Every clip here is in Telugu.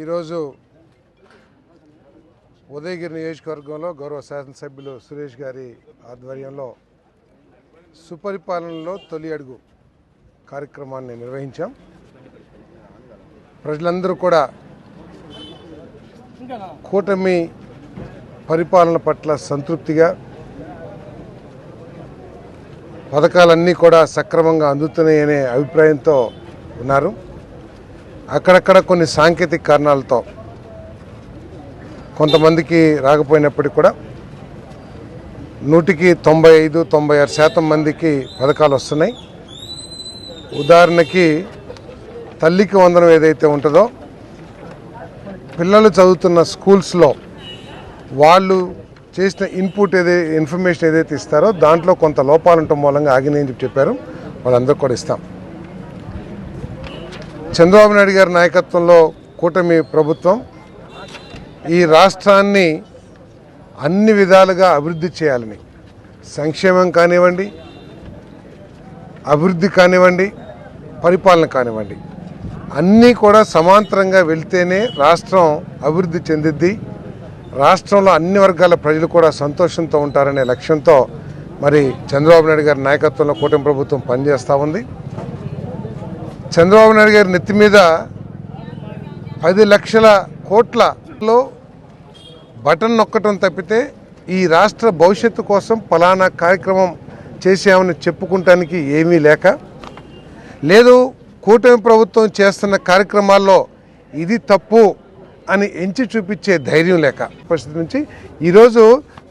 ఈరోజు ఉదయగిరి నియోజకవర్గంలో గౌరవ శాసనసభ్యులు సురేష్ గారి ఆధ్వర్యంలో సుపరిపాలనలో తొలి అడుగు కార్యక్రమాన్ని నిర్వహించాం. ప్రజలందరూ కూడా కూటమి పరిపాలన పట్ల సంతృప్తిగా పథకాలన్నీ కూడా సక్రమంగా అందుతున్నాయనే అభిప్రాయంతో ఉన్నారు. అక్కడక్కడ కొన్ని సాంకేతిక కారణాలతో కొంతమందికి రాకపోయినప్పటికీ కూడా నూటికి తొంభై ఐదు తొంభై ఆరు శాతం మందికి పథకాలు వస్తున్నాయి. ఉదాహరణకి తల్లికి వందనం ఏదైతే ఉంటుందో పిల్లలు చదువుతున్న స్కూల్స్లో వాళ్ళు చేసిన ఇన్పుట్ ఏదై ఇన్ఫర్మేషన్ ఏదైతే ఇస్తారో దాంట్లో కొంత లోపాలు ఉండటం మూలంగా ఆగిందని చెప్పి చెప్పారు. వాళ్ళందరూ కూడా ఇస్తాం. చంద్రబాబు నాయుడు గారి నాయకత్వంలో కూటమి ప్రభుత్వం ఈ రాష్ట్రాన్ని అన్ని విధాలుగా అభివృద్ధి చేయాలని సంక్షేమం కానివ్వండి అభివృద్ధి కానివ్వండి పరిపాలన కానివ్వండి అన్నీ కూడా సమాంతరంగా వెళ్తేనే రాష్ట్రం అభివృద్ధి చెందిద్ది. రాష్ట్రంలో అన్ని వర్గాల ప్రజలు కూడా సంతోషంతో ఉంటారనే లక్ష్యంతో మరి చంద్రబాబు నాయుడు గారి నాయకత్వంలో కూటమి ప్రభుత్వం పనిచేస్తూ ఉంది. చంద్రబాబు నాయుడు గారి నెత్తి మీద పది లక్షల కోట్లలో బటన్ నొక్కటం తప్పితే ఈ రాష్ట్ర భవిష్యత్తు కోసం ఫలానా కార్యక్రమం చేసామని చెప్పుకుంటానికి ఏమీ లేక లేదు కూటమి ప్రభుత్వం చేస్తున్న కార్యక్రమాల్లో ఇది తప్పు అని ఎంచి చూపించే ధైర్యం లేక పరిస్థితి నుంచి ఈరోజు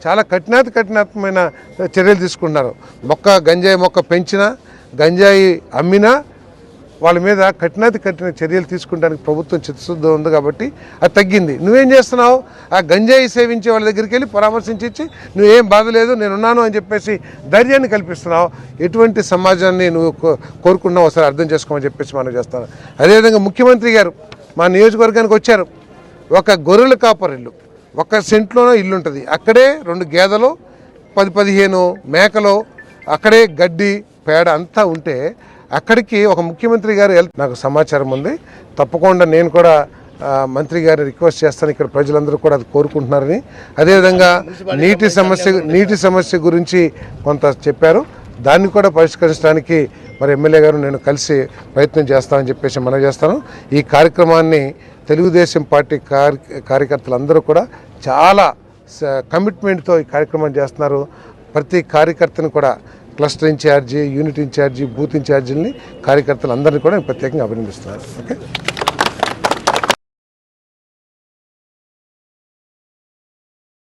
చాలా కఠినాతి కఠినాత్మైన చర్యలు తీసుకుంటున్నారు మొక్క గంజాయి మొక్క పెంచినా గంజాయి అమ్మినా వాళ్ళ మీద కఠినాతి కఠిన చర్యలు తీసుకుంటానికి ప్రభుత్వం చిత్తశుద్ధి ఉంది కాబట్టి అది తగ్గింది. నువ్వేం చేస్తున్నావు? ఆ గంజాయి సేవించే వాళ్ళ దగ్గరికి వెళ్ళి పరామర్శించి నువ్వేం బాధ లేదు నేనున్నాను అని చెప్పేసి ధైర్యాన్ని కల్పిస్తున్నావు. ఎటువంటి సమాజాన్ని నువ్వు కో- కోరుకున్నావు? ఒకసారి అర్థం చేసుకోమని చెప్పేసి మనం చేస్తాను. అదేవిధంగా ముఖ్యమంత్రి గారు మా నియోజకవర్గానికి వచ్చారు. ఒక గొర్రెల కాపర్ ఇల్లు. ఒక సెంట్లోనో ఇల్లు ఉంటుంది. అక్కడే రెండు గేదెలు పది పదిహేను మేకలు అక్కడే గడ్డి పేడ అంతా ఉంటే అక్కడికి ఒక ముఖ్యమంత్రి గారు నాకు సమాచారం ఉంది. తప్పకుండా నేను కూడా మంత్రి గారిని రిక్వెస్ట్ చేస్తాను. ఇక్కడ ప్రజలందరూ కూడా అది కోరుకుంటున్నారని. అదేవిధంగా నీటి సమస్య నీటి సమస్య గురించి కొంత చెప్పారు. దాన్ని కూడా పరిష్కరించడానికి మరి ఎమ్మెల్యే గారు నేను కలిసి ప్రయత్నం చేస్తామని చెప్పేసి మనం చేస్తాను. ఈ కార్యక్రమాన్ని తెలుగుదేశం పార్టీ కార్య కార్యకర్తలందరూ కూడా చాలా స- కమిట్మెంట్తో ఈ కార్యక్రమం చేస్తున్నారు. ప్రతి కార్యకర్తను కూడా cluster incharge unit incharge booth ఇన్ఛార్జీలని కార్యకర్తలు అందరినీ కూడా ప్రత్యేకంగా అభినందిస్తున్నారు ఓకే?